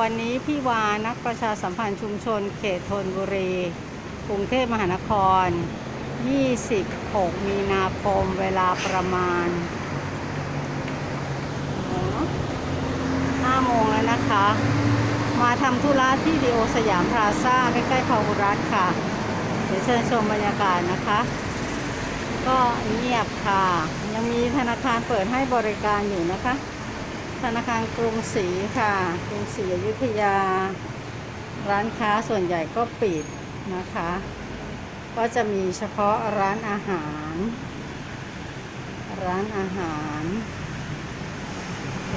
วันนี้พี่วานักประชาสัมพันธ์ชุมชน เขตธนบุรี กรุงเทพมหานคร 26 มีนาคมเวลาประมาณ5โมงแล้วนะคะ มาทำธุระที่ดีโอสยามพลาซ่าใกล้ๆพาหุรัตค่ะ เดี๋ยวเชิญชมบรรยากาศนะคะ ก็เงียบค่ะ ยังมีธนาคารเปิดให้บริการอยู่นะคะ ธนาคารกรุงศรีค่ะ กรุงศรีอยุธยา ร้านค้าส่วนใหญ่ก็ปิดนะคะ ก็จะมีเฉพาะร้านอาหาร ร้านอาหาร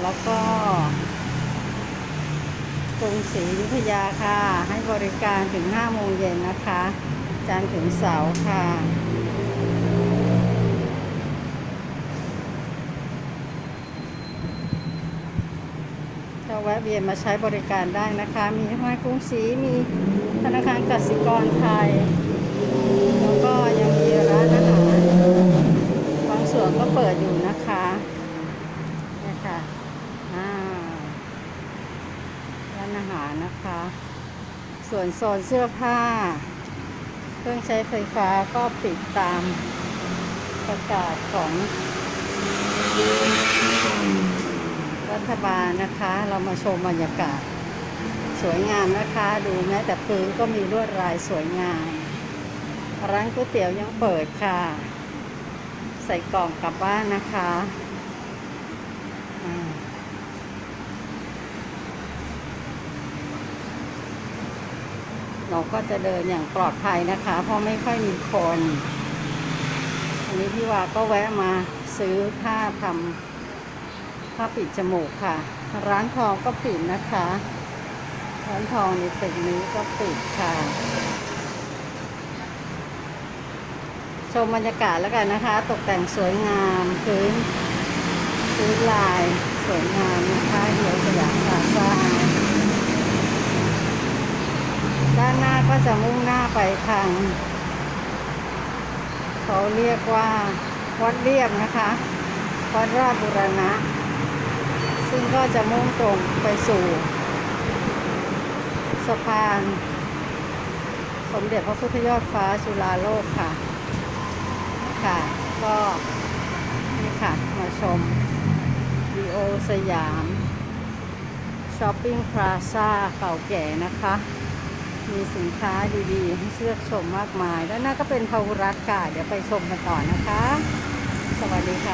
แล้วก็กรุงศรีอยุธยาค่ะ ให้บริการถึง5โมงเย็นนะคะ จันทร์ถึงเสาร์ค่ะ ก็แวะเวียนมาใช้บริการได้นะคะ มีธนาคารกรุงศรีมีธนาคารกสิกรไทย แล้วก็ยังมีร้านอาหารบางส่วนก็เปิดอยู่นะคะนี่ค่ะอ่าร้านอาหารนะคะ ส่วนโซนเสื้อผ้า เครื่องใช้ไฟฟ้าก็ปิดตามประกาศของ บาลนะคะ เรามาชมบรรยากาศ สวยงามนะคะ ดูแม้แต่พื้นก็มีลวดลายสวยงาม ร้านก๋วยเตี๋ยวยังเปิดค่ะ ใส่กล่องกลับบ้านนะคะเราก็จะเดินอย่างปลอดภัยนะคะ เพราะไม่ค่อยมีคน อันนี้พี่วาก็แวะมาซื้อผ้าทำ ผ้าปิดจมูกค่ะ ร้านทองก็ปิดนะคะ ร้านทองในตึกนี้ก็ปิดค่ะ ชมบรรยากาศแล้วกันนะคะ ตกแต่งสวยงามพื้นพื้นลายสวยงามนะคะเดียวสยามพลาซ่าด้านหน้าก็จะมุ่งหน้าไปทาง เขาเรียกว่าวัดเรียบนะคะวัดราชบุรณะ ซึ่งก็จะมุ่งตรงไปสู่สะพานสมเด็จพระพุทธยอดฟ้าจุฬาโลกค่ะ ค่ะ ก็นี่ค่ะ มาชมดีโอสยามช้อปปิ้งพลาซ่าเก่าแก่นะคะ มีสินค้าดีๆให้เลือกชมมากมาย ด้านหน้าก็เป็นพาหุรัตค่ะ เดี๋ยวไปชมกันต่อนะคะ สวัสดีค่ะ